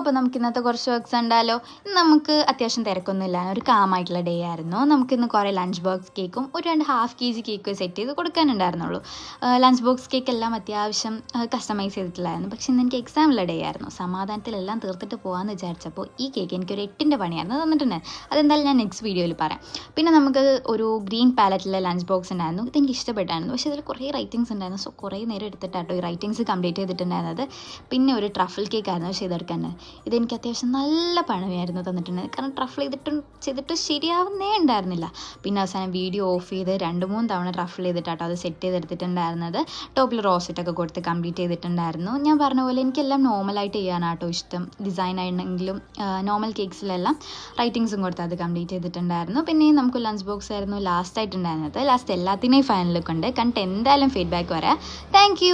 അപ്പോൾ നമുക്ക് ഇന്നത്തെ കുറച്ച് വർക്ക്സ് ഇന്ന് നമുക്ക് അത്യാവശ്യം തിരക്കൊന്നുമില്ല. ഒരു കാമായിട്ടുള്ള ഡേ ആയിരുന്നു. നമുക്ക് ഇന്ന് കുറേ ലഞ്ച് ബോക്സ് കേക്കും ഒരു രണ്ട് half K G cake set ചെയ്ത് കൊടുക്കാനുണ്ടായിരുന്നുള്ളൂ. ലഞ്ച് ബോക്സ് കേക്ക് എല്ലാം അത്യാവശ്യം കസ്റ്റമൈസ് ചെയ്തിട്ടില്ലായിരുന്നു പക്ഷേ ഇന്ന് എനിക്ക് എക്സാമുള്ള ഡേ ആയിരുന്നു. സമാധാനത്തിലെല്ലാം തീർത്തിട്ട് പോകാമെന്ന് വിചാരിച്ചപ്പോൾ ഈ കേക്ക് എനിക്കൊരു എട്ടിന്റെ പണിയായിരുന്നു തന്നിട്ടുണ്ട്. അതെന്തായാലും ഞാൻ നെക്സ്റ്റ് വീഡിയോയിൽ പറയാം. പിന്നെ നമുക്ക് ഒരു ഗ്രീൻ പാലറ്റിലെ ലഞ്ച് ബോക്സ് ഉണ്ടായിരുന്നു. ഇതെനിക്ക് ഇഷ്ടപ്പെട്ടായിരുന്നു. പക്ഷേ ഇതിൽ കുറേ റൈറ്റിങ്സ് ഉണ്ടായിരുന്നു. സോ കുറേ നേരം എടുത്തിട്ടാട്ടോ ഈ റൈറ്റിങ്സ് കംപ്ലീറ്റ് ചെയ്തിട്ടുണ്ടായിരുന്നത്. പിന്നെ ഒരു ട്രഫിൾ കേക്ക് ആയിരുന്നു. ചെയ്തെടുക്കാൻ ഇതെനിക്ക് അത്യാവശ്യം നല്ല പണമായിരുന്നു തന്നിട്ടുണ്ടായത് കാരണം ട്രഫിൾ ചെയ്തിട്ടും ചെയ്തിട്ട് ശരിയാവുന്നേ ഉണ്ടായിരുന്നില്ല. പിന്നെ അവസാനം വീഡിയോ ഓഫ് ചെയ്ത് രണ്ട് മൂന്ന് തവണ ട്രഫിൾ ചെയ്തിട്ടാട്ടോ അത് സെറ്റ് ചെയ്തെടുത്തിട്ടുണ്ടായിരുന്നത്. ടോപ്പിൽ റോസെറ്റൊക്കെ കൊടുത്ത് കംപ്ലീറ്റ് ചെയ്തിട്ടുണ്ടായിരുന്നു. ഞാൻ പറഞ്ഞ പോലെ എനിക്കെല്ലാം നോർമലായിട്ട് ചെയ്യാനാട്ടോ ഇഷ്ടം. ഡിസൈൻ ആയിരുന്നെങ്കിലും നോർമൽ കേക്ക്സിലെല്ലാം റൈറ്റിങ്സും കൊടുത്ത് അത് കംപ്ലീറ്റ് ചെയ്തിട്ടുണ്ടായിരുന്നു. പിന്നെ നമുക്ക് ലഞ്ച് ബോക്സ് ആയിരുന്നു ലാസ്റ്റ് ആയിട്ടുണ്ടായിരുന്നത്. ലാസ്റ്റ് എല്ലാത്തിനെയും ഫൈനൽ ലുക്ക് ഉണ്ട്. കണ്ടിട്ട് എന്തായാലും ഫീഡ്ബാക്ക് വരാം. താങ്ക്